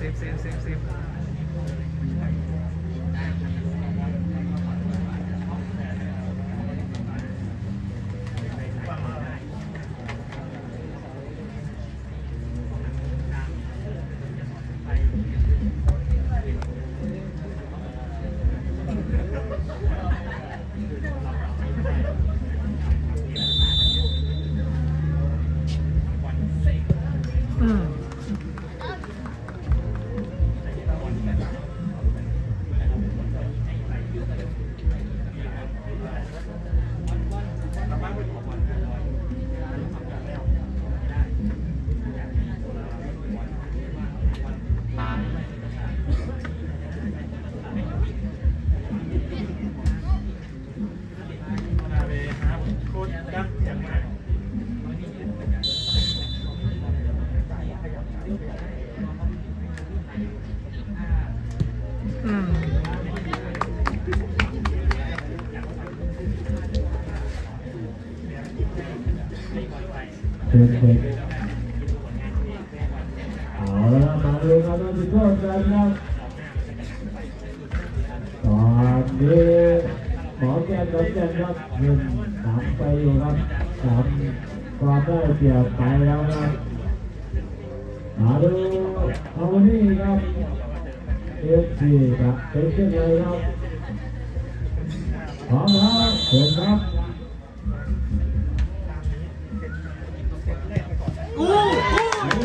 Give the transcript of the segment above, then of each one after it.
สิบสิบสิบสิบ เด็กเด็กเอาละมาดูกันว่าจะโทษกันครับตอนนี้หมอแก้มกับแก้มครับหนึ่งนำไปอยู่ครับสามความได้เปรียบไปแล้วครับมาดูเอานี่ครับเอฟซีครับเป็นเช่นไรครับพร้อมแล้วเชิญครับ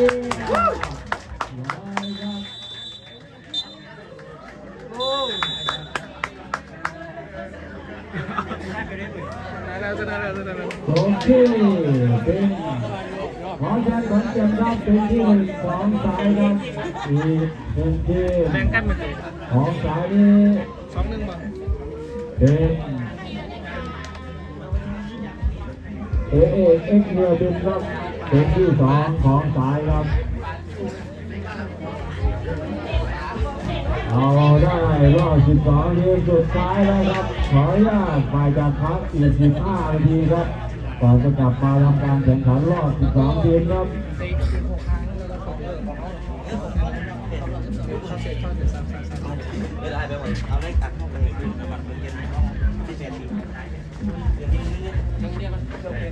แล้วจะได้แล้วจะได้แล้วโอเคเป็นของชายขอนแก่นครับเป็นที่หนึ่งของสายครับอีกหนึ่งทีมแบ่งกันเมื่อกี้ของสายนี้สองหนึ่งบ่เป็นเอเอเอ็กเรือบินครับ เป็นที่สองของสายครับเอาได้รอบสิบสองทีมสุดท้ายแล้วครับ ขออนุญาตฝ่ายจากพักอีกสิบห้านาทีครับก่อนจะกลับมาทำการแข่งขันรอบสิบสองทีมครับเอหกครั้งแล้วลาเสร็จเขาเสร็จสามสามสามไปหมดเอาเลขตัดเข้าไปคือจังหวัดเมืองเย็นที่เสียทียัง เรี